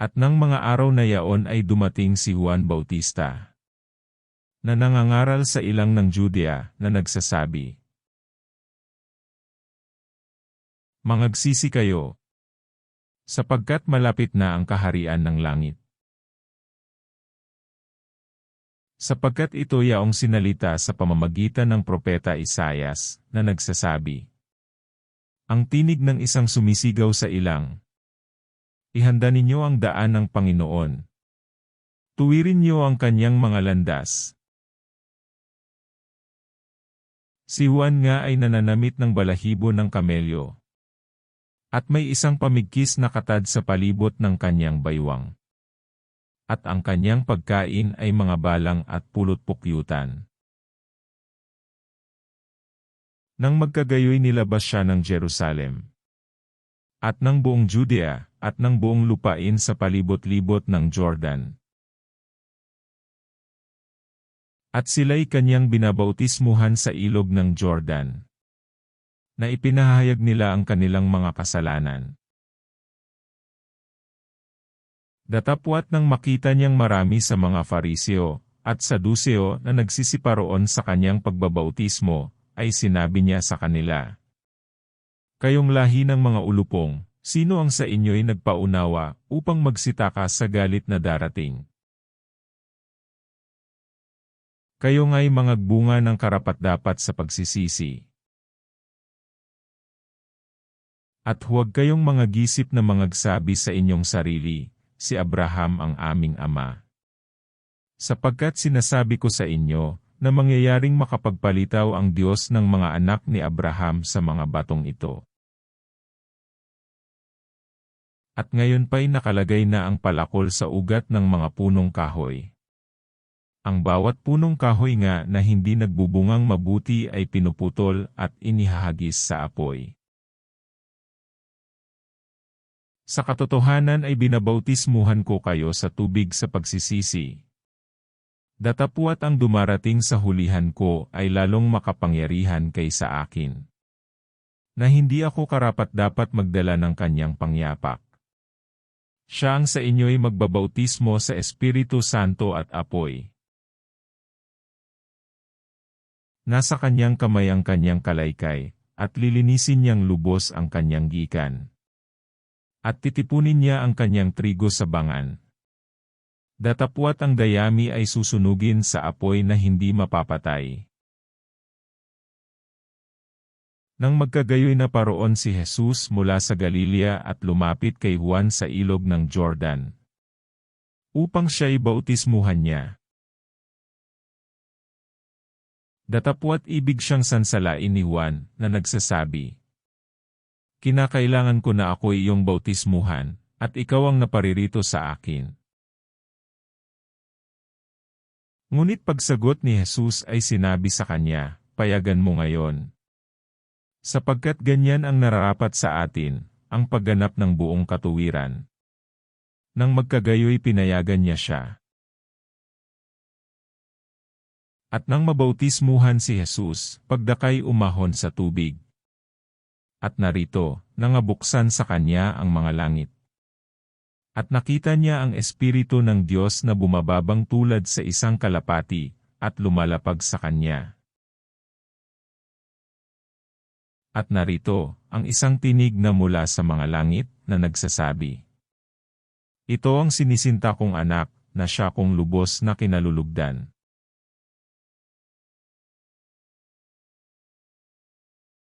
At nang mga araw na yaon ay dumating si Juan Bautista na nangangaral sa ilang ng Judea na nagsasabi, Mangagsisi kayo, sapagkat malapit na ang kaharian ng langit. Sapagkat ito yaong sinalita sa pamamagitan ng propeta Isayas, na nagsasabi, Ang tinig ng isang sumisigaw sa ilang, Ihanda ninyo ang daan ng Panginoon. Tuwirin niyo ang kanyang mga landas. Si Juan nga ay nananamit ng balahibo ng kamelyo. At may isang pamigkis na katad sa palibot ng kanyang baywang at ang kanyang pagkain ay mga balang at pulot-pukyutan. Nang magkagayoy nilabas siya ng Jerusalem, at ng buong Judea, at ng buong lupain sa palibot-libot ng Jordan. At sila'y kanyang binabautismuhan sa ilog ng Jordan, na ipinahayag nila ang kanilang mga kasalanan. Datapwat nang makita niyang marami sa mga Fariseo at Saduseo na nagsisiparoon sa kanyang pagbabautismo, ay sinabi niya sa kanila, Kayong lahi ng mga ulupong, sino ang sa inyo'y nagpaunawa upang magsitaka sa galit na darating? Kayo nga'y mga bunga ng karapat-dapat sa pagsisisi. At huwag kayong mga gisip na mangagsabi sa inyong sarili, si Abraham ang aming ama. Sapagkat sinasabi ko sa inyo, na mangyayaring makapagpalitaw ang Diyos ng mga anak ni Abraham sa mga batong ito. At ngayon pa'y nakalagay na ang palakol sa ugat ng mga punong kahoy. Ang bawat punong kahoy nga na hindi nagbubungang mabuti ay pinuputol at inihahagis sa apoy. Sa katotohanan ay binabautismuhan ko kayo sa tubig sa pagsisisi. Datapuat ang dumarating sa hulihan ko ay lalong makapangyarihan kaysa akin. Na hindi ako karapat dapat magdala ng kanyang pangyapak. Siya ang sa inyo'y magbabautismo sa Espiritu Santo at apoy. Nasa kanyang kamay ang kanyang kalaykay, at lilinisin niyang lubos ang kanyang gikan at titipunin niya ang kanyang trigo sa bangan. Datapwat ang dayami ay susunugin sa apoy na hindi mapapatay. Nang magkagayoy na paroon si Jesus mula sa Galilea at lumapit kay Juan sa ilog ng Jordan, upang siya'y bautismuhan niya. Datapwat ibig siyang sansalain ni Juan na nagsasabi, Kinakailangan ko na ako iyong bautismuhan, at ikaw ang naparirito sa akin. Ngunit pagsagot ni Jesus ay sinabi sa kanya, payagan mo ngayon. Sapagkat ganyan ang nararapat sa atin, ang pagganap ng buong katuwiran. Nang magkagayoy pinayagan niya siya. At nang mabautismuhan si Jesus, pagdakay umahon sa tubig at narito, nangabuksan sa kanya ang mga langit. At nakita niya ang Espiritu ng Diyos na bumababang tulad sa isang kalapati, at lumalapag sa kanya. At narito, ang isang tinig na mula sa mga langit, na nagsasabi, Ito ang sinisinta kong anak, na siya kong lubos na kinalulugdan.